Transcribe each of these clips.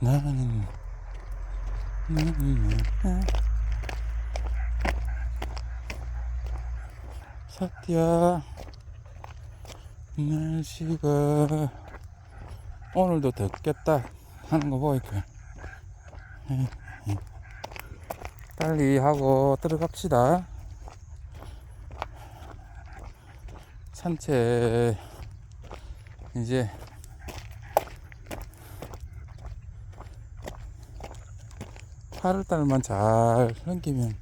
나는 나는 사띠야 날씨가 오늘도 덥겠다 하는 거 보니까 빨리 하고 들어갑시다. 산책 이제 8월달만 잘 넘기면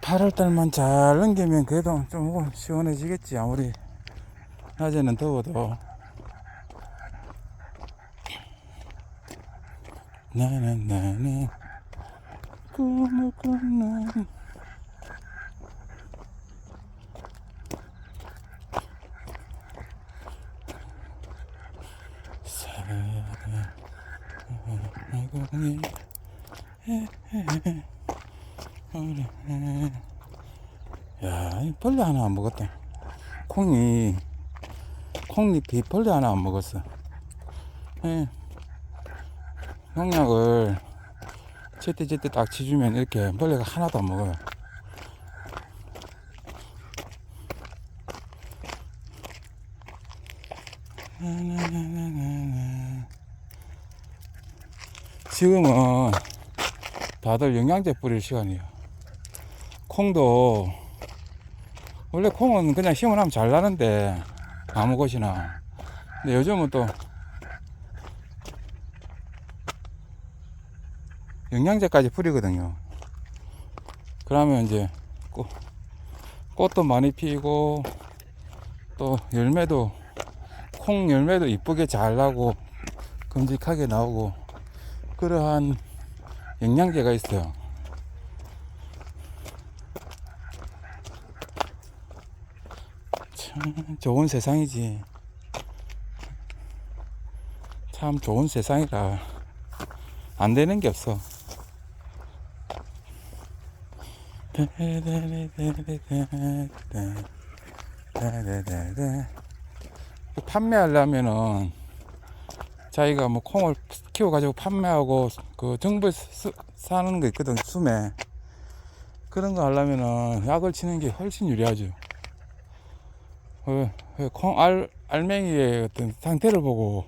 8월달만 잘 넘기면 그래도 좀 시원해지겠지 아무리. 낮에는 더워도. 나는 나는 꿈을 꿨는 사랑이 야, 이 벌레 하나 안 먹었다. 콩이, 콩잎이 벌레 하나 안 먹었어. 예. 농약을 제때제때 딱 치주면 이렇게 벌레가 하나도 안 먹어요. 지금은 다들 영양제 뿌릴 시간이에요. 콩도 원래 콩은 그냥 심어놓으면 잘 나는데 아무 곳이나 근데 요즘은 또 영양제까지 뿌리거든요. 그러면 이제 꽃, 꽃도 많이 피고 또 열매도 콩 열매도 이쁘게 잘 나고 큼직하게 나오고 그러한 영양제가 있어요. 참 좋은 세상이지. 참 좋은 세상이라 안 되는 게 없어. 판매하려면은 자기가 뭐 콩을 키워가지고 판매하고 그 정부에 쓰- 사는 거 있거든 수매 그런 거 하려면은 약을 치는 게 훨씬 유리하죠. 그, 그 콩 알, 알맹이의 어떤 상태를 보고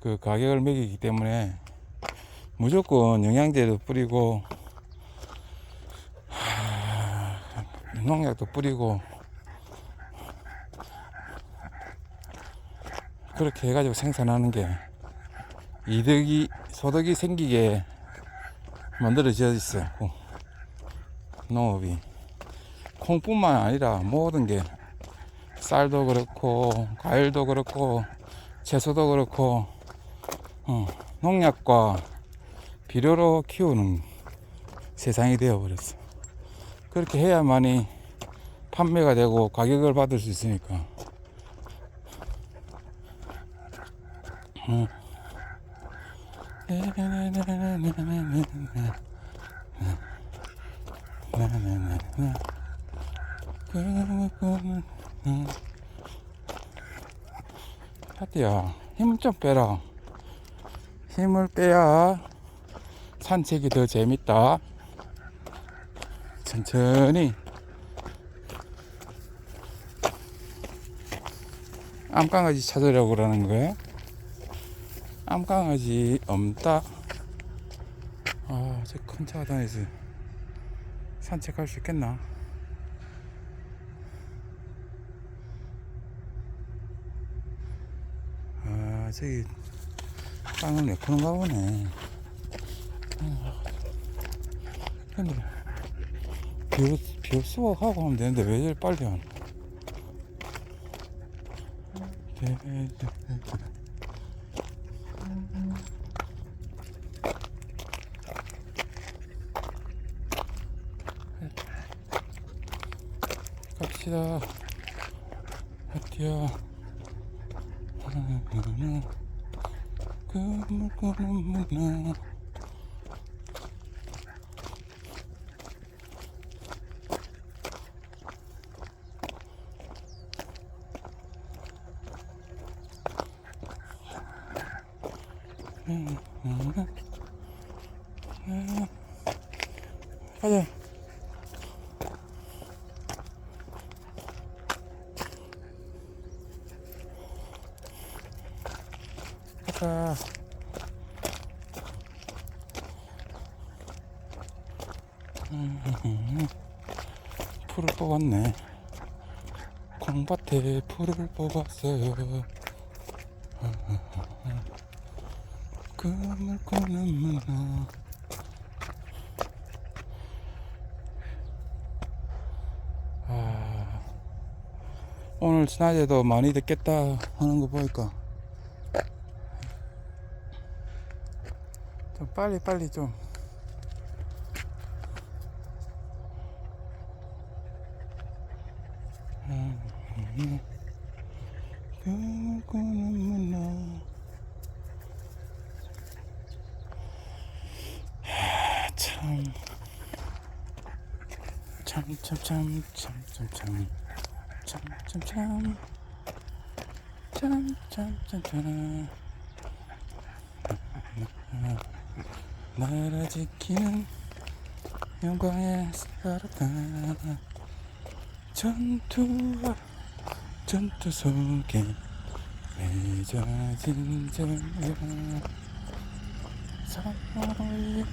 그 가격을 매기기 때문에 무조건 영양제도 뿌리고 하, 농약도 뿌리고 그렇게 해가지고 생산하는 게 이득이 소득이 생기게 만들어져 있어요. 콩. 농업이 콩뿐만 아니라 모든 게 쌀도 그렇고 과일도 그렇고 채소도 그렇고 어, 농약과 비료로 키우는 세상이 되어 버렸어. 그렇게 해야만이 판매가 되고 가격을 받을 수 있으니까. 하디야 힘좀 빼라. 힘을 빼야 산책이 더 재밌다. 천천히. 암강아지 찾으려고 그러는 거야 암강아지 없다. 아저 큰 차가 다니서 산책할 수 있겠나? 아 저기 땅을 내코는가 보네. 아, 근데 비오, 비옵수가 하고 하면 되는데 왜 이렇게 빨리 하나 네, 네, 네, 네. 갑시다. 하티야. 꿈을 꾸는 문화 가자. 가자. 음, 풀을 뽑았네. 콩밭에 풀을 뽑았어요. 꿈을 꾸는 문화. 아, 오늘 낮에도 많이 듣겠다 하는 거 보니까 좀 빨리 빨리 좀 꿈을 꾸는 문화 하, 참 참참참참참참참참 참. 참참참 나라 지키는 영광의 살았다. 전투와 전투 속에 맺어진 정열 사랑의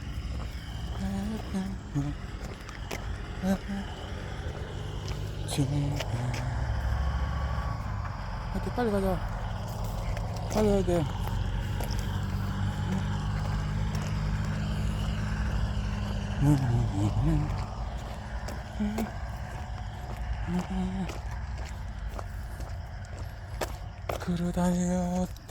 이렇게 빨리 가자. 빨리 가야 돼. 그러다녔다네.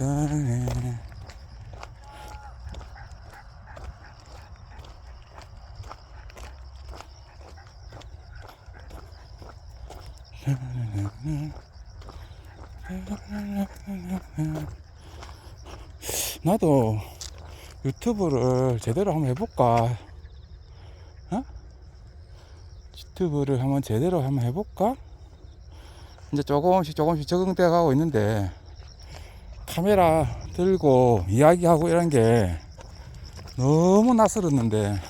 나도 유튜브를 제대로 한번 해볼까? 어? 유튜브를 한번 제대로 한번 해볼까? 이제 조금씩 조금씩 적응돼 가고 있는데 카메라 들고 이야기하고 이런 게 너무 낯설었는데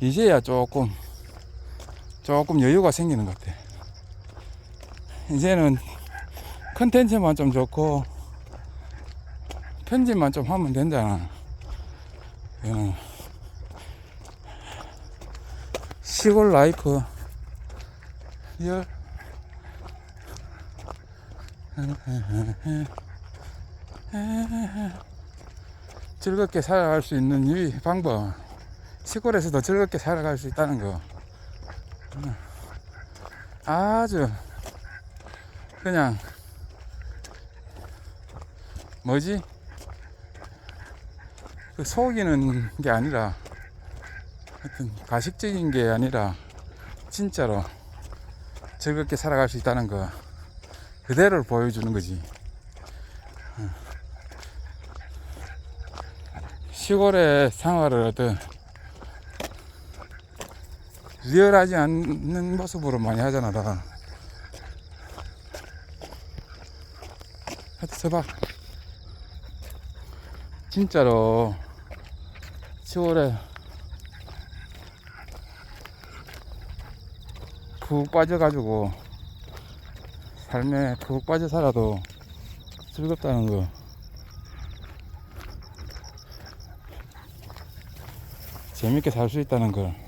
이제야 조금 조금 여유가 생기는 것 같아. 이제는 컨텐츠만 좀 좋고 편집만 좀 하면 된잖아. 이거는 시골 라이프 리얼 즐겁게 살아갈 수 있는 이 방법. 시골에서도 즐겁게 살아갈 수 있다는 거. 아주 그냥 뭐지? 그 속이는 게 아니라 하여튼 가식적인 게 아니라 진짜로 즐겁게 살아갈 수 있다는 거 그대로를 보여주는 거지. 어. 시골의 생활을 어떤 리얼하지 않는 모습으로 많이 하잖아 다. 하여튼 저봐 진짜로. 시골에 푹 빠져가지고 삶에 푹 빠져 살아도 즐겁다는 거. 재밌게 살 수 있다는 걸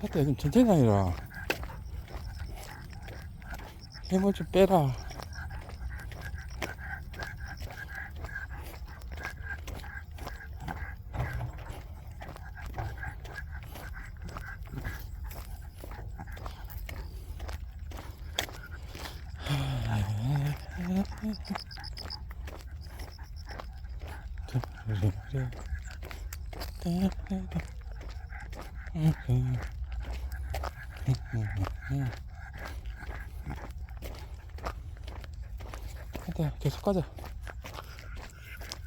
사태 좀 천천히 다니라 힘을 좀 빼라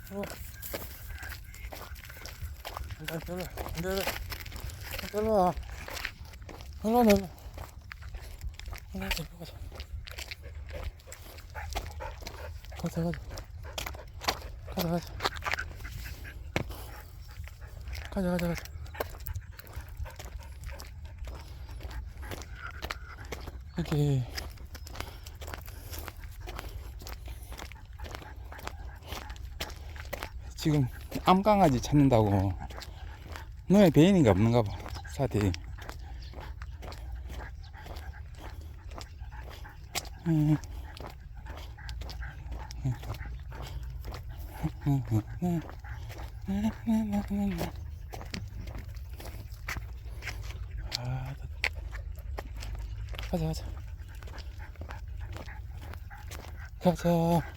가자. 어. 들어, 들어, 들어와. 일로 와, 일로. 일로 와, 일로 가자. 가자, 가자. 가자, 가자. 가자, 가자, 가자. 이렇게 지금 암강아지 찾는다고. 너의 배인인가 없는가 봐. 아, 가자 가자. 가자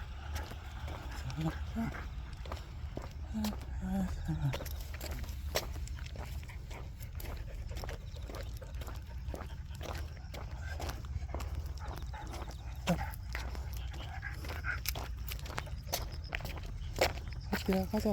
학교야 가자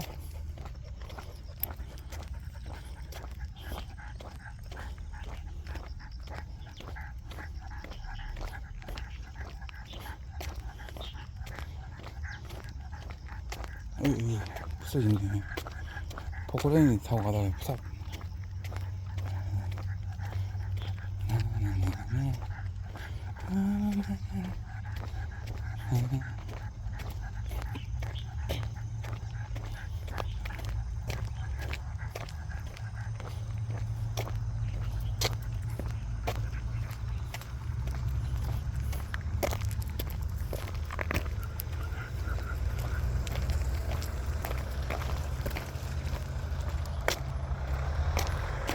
어이 부서졌네 포크레인 타고 가다가 부서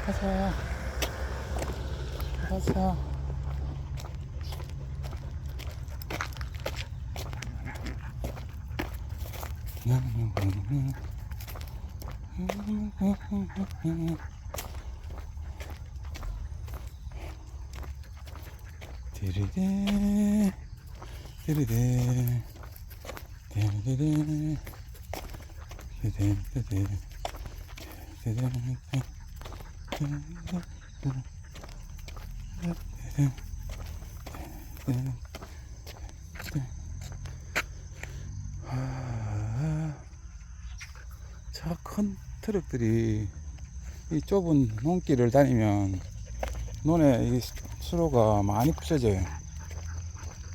가자 가자 디리데 디리데 디리데 디리데 디리데 큰 트럭들이 이 좁은 논길을 다니면 논에 이 수로가 많이 부서져요.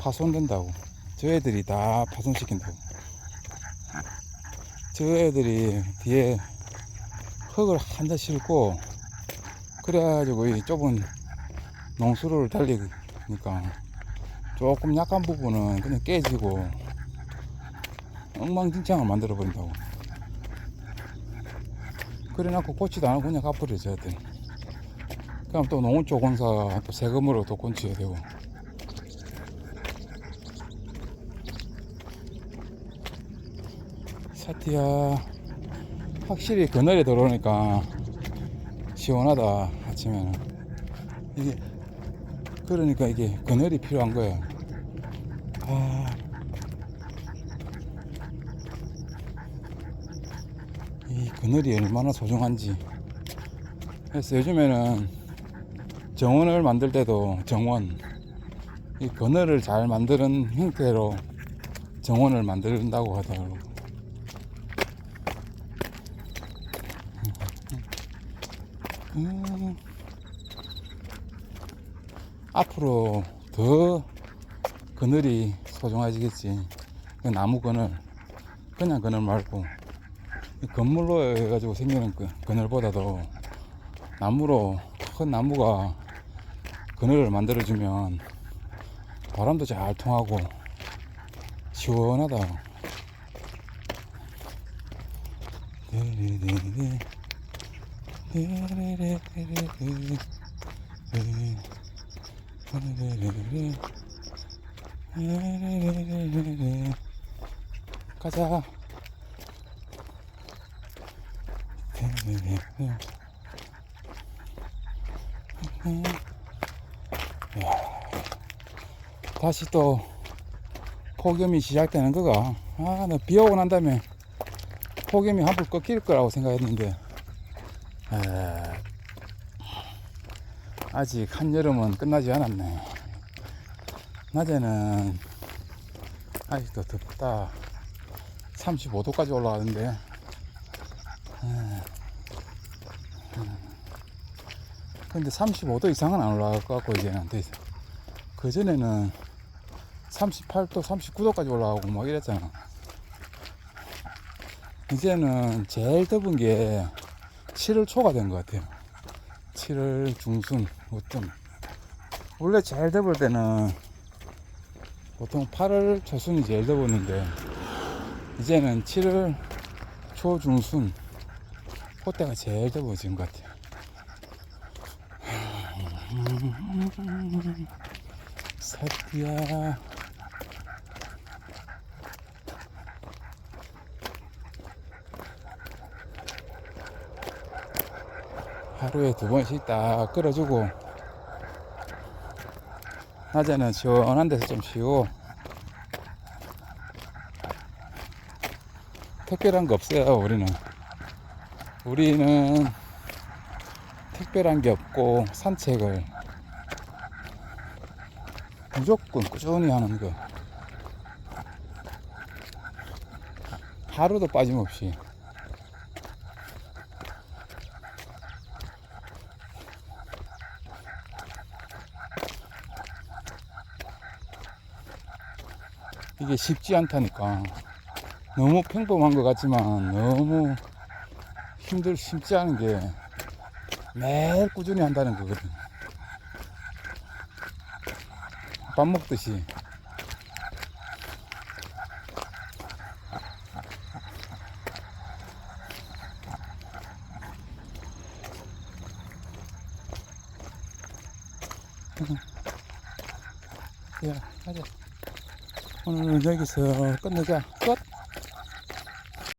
파손된다고. 저 애들이 다 파손시킨다고. 저 애들이 뒤에 흙을 한자 싣고 그래가지고 이 좁은 농수로를 달리니까 조금 약한 부분은 그냥 깨지고 엉망진창을 만들어 버린다고 그래놓고 안 하고 그냥 가버려 쟤들 그럼 또 공사 또 세금으로 또 곤치야 되고. 사티야 확실히 그늘에 들어오니까 시원하다 아침에는. 이게 그러니까 이게 그늘이 필요한 거예요. 아 이 그늘이 얼마나 소중한지. 그래서 요즘에는 정원을 만들 때도 정원 이 그늘을 잘 만드는 형태로 정원을 만든다고 하더라고. 음, 앞으로 더 그늘이 소중해지겠지. 그 나무 그늘, 그냥 그늘 말고. 이 건물로 해가지고 생기는 그 그늘보다도 나무로 큰 나무가 그늘을 만들어주면 바람도 잘 통하고 시원하다. 가자. 데레레레. 다시 또 폭염이 시작되는 거가 아 나 비 오고 난 다음에 폭염이 한풀 꺾일 거라고 생각했는데 아, 아직 한여름은 끝나지 않았네. 낮에는 아직도 덥다. 35도까지 올라가는데. 아, 근데 35도 이상은 안 올라갈 것 같고 이제는 그 전에는 38도, 39도까지 올라가고 막 이랬잖아. 이제는 제일 더운 게 7월 초가 된 것 같아요. 7월 중순, 보통. 원래 제일 더울 때는 보통 8월 초순이 제일 더웠는데, 이제는 7월 초 중순, 그때가 제일 더워진 것 같아요. 사티야. 하루에 두 번씩 딱 끌어주고 낮에는 시원한 데서 좀 쉬고 특별한 거 없어요 우리는 우리는 특별한 게 없고 산책을 무조건 꾸준히 하는 거 하루도 빠짐없이 이게 쉽지 않다니까. 너무 평범한 것 같지만 너무 힘들, 쉽지 않은 게 매일 꾸준히 한다는 거거든. 밥 먹듯이. 야, 가자. 오늘 여기서 끝내자. 끝.